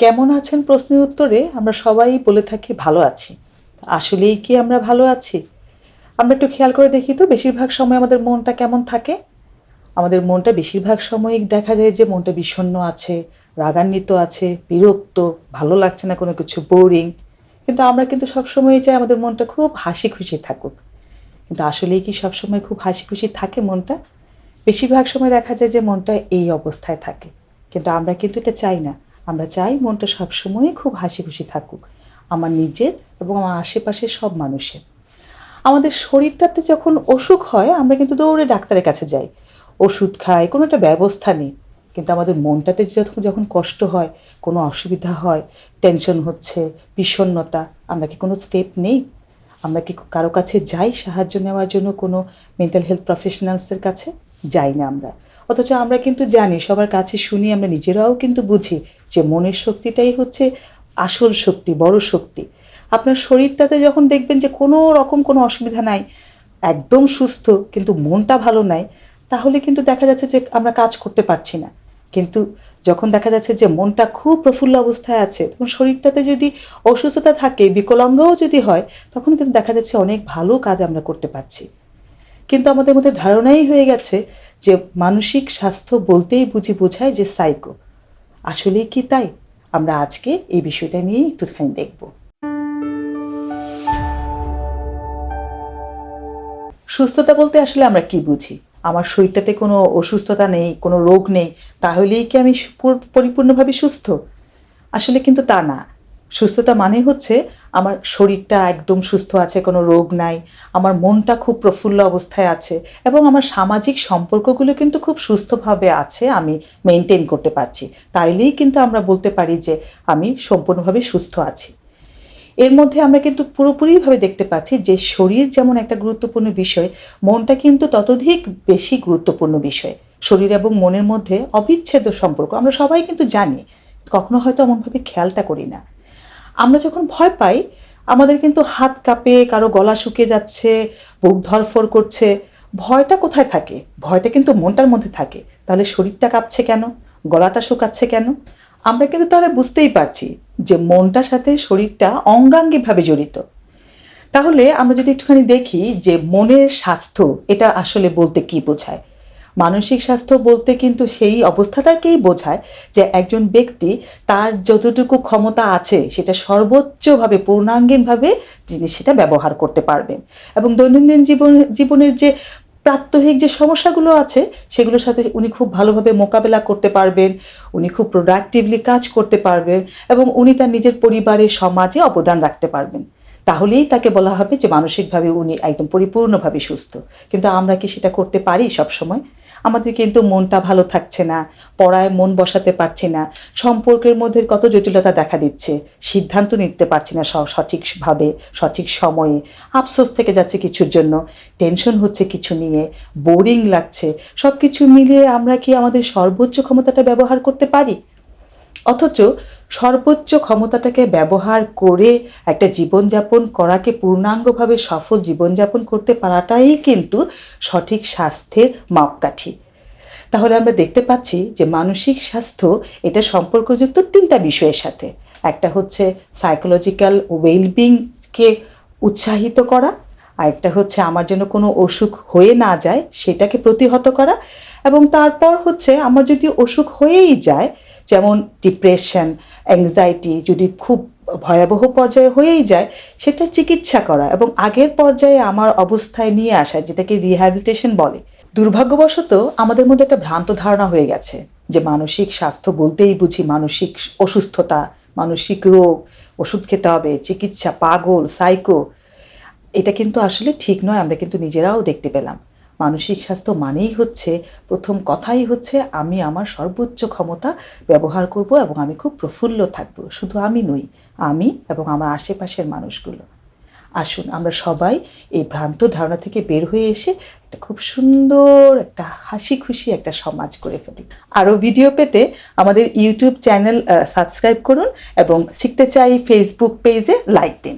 কেমন আছেন প্রশ্নের উত্তরে আমরা সবাই বলে থাকি ভালো আছি। আসলেই কি আমরা ভালো আছি? আমরা একটু খেয়াল করে দেখি তো বেশিরভাগ সময় আমাদের মনটা কেমন থাকে? আমাদের মনটা বেশিরভাগ সময় দেখা যায় যে মনটা বিষণ্ণ আছে, রাগান্বিত আছে, বিরক্ত, ভালো লাগছে না কোনো কিছু বোরিং কিন্তু আমরা কিন্তু সবসময় চাই আমাদের মনটা খুব হাসি খুশি থাকুক। কিন্তু আসলেই কি সবসময় খুব হাসি খুশি থাকে মনটা? বেশিরভাগ সময় দেখা যায় যে মনটা এই অবস্থায় থাকে। কিন্তু আমরা কিন্তু এটা চাই না। আমরা চাই মনটা সবসময় খুব হাসি খুশি থাকুক, আমার নিজের এবং আমার আশেপাশের সব মানুষের। আমাদের শরীরটাতে যখন অসুখ হয়, আমরা কিন্তু দৌড়ে ডাক্তারের কাছে যাই। ওষুধ খাই, কোনো একটা ব্যবস্থা নেই। কিন্তু আমাদের মনটাতে যখন যখন কষ্ট হয়, কোনো অসুবিধা হয় টেনশন হচ্ছে, বিষণ্ণতা, আমরা কি কোনো স্টেপ নেই? আমরা কি কারও কাছে যাই সাহায্য নেওয়ার জন্য কোনো মেন্টাল হেলথ প্রফেশনালসের কাছে? যাই না আমরা। অথচ আমরা কিন্তু জানি, সবার কাছে শুনি, আমরা নিজেরাও কিন্তু বুঝি যে মনের শক্তিটাই হচ্ছে আসল শক্তি, বড় শক্তি। আপনার শরীরটাতে যখন দেখবেন যে কোনো রকম কোনো অসুবিধা নাই, একদম সুস্থ কিন্তু মনটা ভালো নাই, তাহলে কিন্তু দেখা যাচ্ছে যে আমরা কাজ করতে পারছি না। কিন্তু যখন দেখা যাচ্ছে যে মনটা খুব প্রফুল্ল অবস্থায় আছে, তখন শরীরটাতে যদি অসুস্থতা থাকে, বিকলাঙ্গও যদি হয়, তখন কিন্তু দেখা যাচ্ছে অনেক ভালো কাজ আমরা করতে পারছি। কিন্তু আমাদের মধ্যে ধারণাই হয়ে গেছে যে মানসিক স্বাস্থ্য বলতেই বুঝি বোঝায় যে সাইকো আসলেই কি তাই? আমরা আজকে এই বিষয়টা নিয়ে একটুখানি দেখব। সুস্থতা বলতে আসলে আমরা কি বুঝি? আমার শরীরটাতে কোনো অসুস্থতা নেই, কোনো রোগ নেই, তাহলেই কি আমি পরিপূর্ণভাবে সুস্থ? আসলে কিন্তু তা না। সুস্থতা মানে হচ্ছে আমার শরীরটা একদম সুস্থ আছে, কোনো রোগ নাই, আমার মনটা খুব প্রফুল্ল অবস্থায় আছে এবং আমার সামাজিক সম্পর্কগুলো কিন্তু খুব সুস্থভাবে আছে আমি মেনটেন করতে পারছি। তাইলেই কিন্তু আমরা বলতে পারি যে আমি সম্পূর্ণভাবে সুস্থ আছি। এর মধ্যে আমরা কিন্তু পুরোপুরিভাবে দেখতে পাচ্ছি যে শরীর যেমন একটা গুরুত্বপূর্ণ বিষয়, মনটা কিন্তু ততোধিক বেশি গুরুত্বপূর্ণ বিষয়। শরীর এবং মনের মধ্যে অবিচ্ছেদ্য সম্পর্ক আমরা সবাই কিন্তু জানি, কখনো হয়তো এমনভাবে খেয়ালটা করি না। আমরা যখন ভয় পাই, আমাদের কিন্তু হাত কাঁপে, কারও গলা শুকিয়ে যাচ্ছে, বুক ধরফর করছে, ভয়টা কোথায় থাকে? ভয়টা কিন্তু মনটার মধ্যে থাকে। তাহলে শরীরটা কাঁপছে কেন? গলাটা শুকাচ্ছে কেন? আমরা কিন্তু তাহলে বুঝতেই পারছি যে মনটার সাথে শরীরটা অঙ্গাঙ্গিভাবে জড়িত। তাহলে আমরা যদি একটুখানি দেখি যে মনের স্বাস্থ্য, এটা আসলে বলতে কি বোঝায়? মানসিক স্বাস্থ্য বলতে কিন্তু সেই অবস্থাটাকেই বোঝায় যে একজন ব্যক্তি তার যতটুকু ক্ষমতা আছে সেটা সর্বোচ্চভাবে পূর্ণাঙ্গীনভাবে তিনি সেটা ব্যবহার করতে পারবেন। এবং দৈনন্দিন জীবন, জীবনের যে প্রাত্যহিক যে সমস্যাগুলো আছে সেগুলোর সাথে উনি খুব ভালোভাবে মোকাবেলা করতে পারবেন, উনি খুব প্রোডাক্টিভলি কাজ করতে পারবেন এবং উনি তার নিজের পরিবারে, সমাজে অবদান রাখতে পারবেন। তাহলেই তাকে বলা হবে যে মানসিকভাবে উনি একদম পরিপূর্ণভাবে সুস্থ। কিন্তু আমরা কি সেটা করতে পারি সব সময় আমাদের কিন্তু মনটা ভালো থাকছে না, পড়ায় মন বসাতে পারছি না, সম্পর্কের মধ্যে কত জটিলতা দেখা দিচ্ছে, সিদ্ধান্ত নিতে পারছি না সঠিকভাবে, সঠিক সময়ে, আফসোস থেকে যাচ্ছে কিছুর জন্য, টেনশন হচ্ছে কিছু নিয়ে, বোরিং লাগছে সব কিছু মিলিয়ে আমরা কি আমাদের সর্বোচ্চ ক্ষমতাটা ব্যবহার করতে পারি? অথচ সর্বোচ্চ ক্ষমতাটাকে ব্যবহার করে একটা জীবনযাপন করাকে পূর্ণাঙ্গভাবে সফল জীবনযাপন করতে পারাটাই কিন্তু সঠিক স্বাস্থ্যের মাপকাঠি। তাহলে আমরা দেখতে পাচ্ছি যে মানসিক স্বাস্থ্য এটা সম্পর্কযুক্ত তিনটা বিষয়ের সাথে। একটা হচ্ছে সাইকোলজিক্যাল ওয়েলবিংকে উৎসাহিত করা, আরেকটা হচ্ছে আমার যেন কোনো অসুখ হয়ে না যায় সেটাকে প্রতিহত করা, এবং তারপর হচ্ছে আমার যদি অসুখ হয়েই যায় যেমন ডিপ্রেশন অ্যাংজাইটি যদি খুব ভয়াবহ পর্যায়ে হয়েই যায়, সেটার চিকিৎসা করা এবং আগের পর্যায়ে আমার অবস্থায় নিয়ে আসা, যেটাকে রিহ্যাবিলিটেশন বলে, দুর্ভাগ্যবশত আমাদের মধ্যে একটা ভ্রান্ত ধারণা হয়ে গেছে যে মানসিক স্বাস্থ্য বলতেই বুঝি মানসিক অসুস্থতা, মানসিক রোগ, ওষুধ খেতে হবে, চিকিৎসা পাগল সাইকো এটা কিন্তু আসলে ঠিক নয়, আমরা কিন্তু নিজেরাও দেখতে পেলাম। মানসিক স্বাস্থ্য মানেই হচ্ছে, প্রথম কথাই হচ্ছে আমি আমার সর্বোচ্চ ক্ষমতা ব্যবহার করব এবং আমি খুব প্রফুল্ল থাকব। শুধু আমি নই, আমি এবং আমার আশেপাশের মানুষগুলো। আসুন, আমরা সবাই এই ভ্রান্ত ধারণা থেকে বের হয়ে এসে একটা খুব সুন্দর, একটা হাসি খুশি একটা সমাজ করে ফেলি। আরও ভিডিও পেতে আমাদের ইউটিউব চ্যানেল সাবস্ক্রাইব করুন এবং শিখতে চাই ফেসবুক পেজে লাইক দিন।